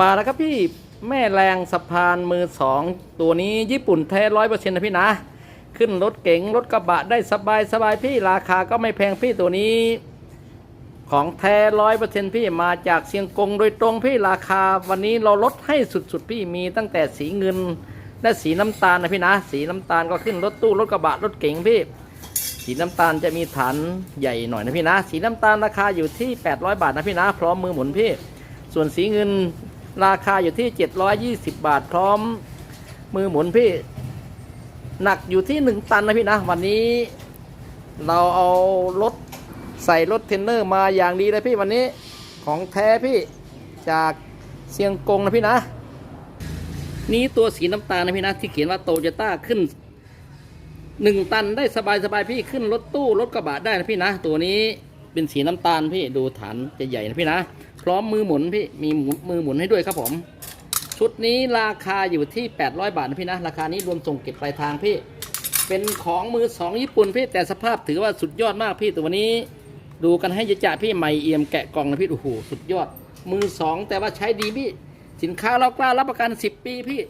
มาแล้วครับพี่แม่แรงสะพานมือสองตัวนี้ญี่ปุ่นแท้ร้อยเปอร์เซ็นต์นะพี่นะ ขึ้นรถเก๋งรถกระบะได้สบายสบายพี่ราคาก็ไม่แพงพี่ตัวนี้ ของแท้ร้อยเปอร์เซ็นต์พี่มาจากเชียงกงโดยตรงพี่ราคา วันนี้เราลดให้สุดๆพี่มีตั้งแต่สีเงินและสีน้ำตาลนะพี่นะ สีน้ำตาลก็ขึ้นรถตู้รถกระบะรถเก๋งพี่ สีน้ำตาลจะมีฐานใหญ่หน่อยนะพี่นะ สีน้ำตาลราคาอยู่ที่ 800 บาทนะพี่นะ พร้อมมือหมุนพี่ ส่วนสีเงิน ราคาอยู่ที่ 720 บาทพร้อม มือหมุนพี่ หนักอยู่ที่ 1 ตันนะพี่นะ วันนี้ เราเอารถใส่รถเทนเนอร์มาอย่างดีเลยพี่วันนี้ของแท้พี่จากเชียงกงนะพี่นะ นี้ตัวสีน้ำตาลนะพี่นะที่เขียนว่าโตโยต้าขึ้นหนึ่งตันได้สบายสบายพี่ขึ้นรถตู้รถกระบะได้นะพี่นะ ตัวนี้ เป็นสีน้ำตาลพี่ดูฐานจะใหญ่นะพี่นะ พร้อมมือหมุนพี่มีมือหมุนให้ด้วยครับผม ชุดนี้ราคาอยู่ที่ 800 บาทนะพี่นะ ราคานี้รวมส่งเก็บปลายทางพี่ เป็นของมือสองญี่ปุ่นพี่แต่สภาพถือว่าสุดยอดมากพี่ตัวนี้ ดูกันให้จะจ่าพี่ใหม่เอี่ยมแกะกล่องนะพี่โอ้โหสุดยอด มือสองแต่ว่าใช้ดีพี่ สินค้าเรากล้ารับประกัน 10 ปีพี่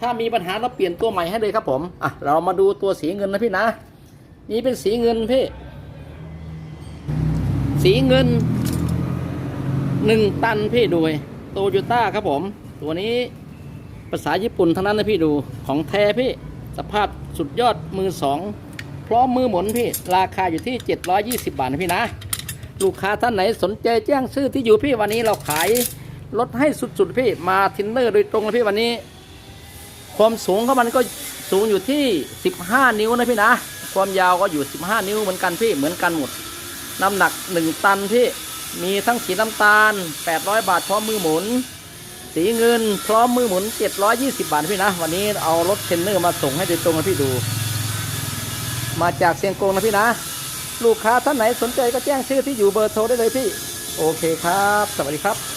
ถ้ามีปัญหาเราเปลี่ยนตัวใหม่ให้เลยครับผมอะเรามาดูตัวสีเงินนะพี่นะ นี่เป็นสีเงินพี่ สีเงินหนึ่งตันพี่ดูโตโยต้าครับผม ตัวนี้ภาษาญี่ปุ่นทั้งนั้นนะพี่ดูของแท้พี่ สภาพสุดยอดมือสองพร้อมมือหมุนพี่ ราคาอยู่ที่ 720 บาทนะพี่นะ ลูกค้าท่านไหนสนใจแจ้งชื่อที่อยู่พี่วันนี้เราขายลดให้สุดๆพี่มาทินเนอร์โดยตรงเลยพี่วันนี้ ความสูงของมันก็สูงอยู่ที่ 15 นิ้วนะพี่นะ ความยาวก็อยู่ 15 นิ้วเหมือนกันพี่เหมือนกันหมด น้ำหนัก 1 ตันพี่มีทั้งสีน้ำตาล 800 บาทพร้อมมือหมุน สีเงินพร้อมมือหมุน 720 บาทพี่นะ วันนี้เอารถเทรนเนอร์มาส่งให้โดยตรงนะพี่ดู มาจากเซียงกงนะพี่นะ ลูกค้าท่านไหนสนใจก็แจ้งชื่อที่อยู่เบอร์โทรได้เลยพี่ โอเคครับ สวัสดีครับ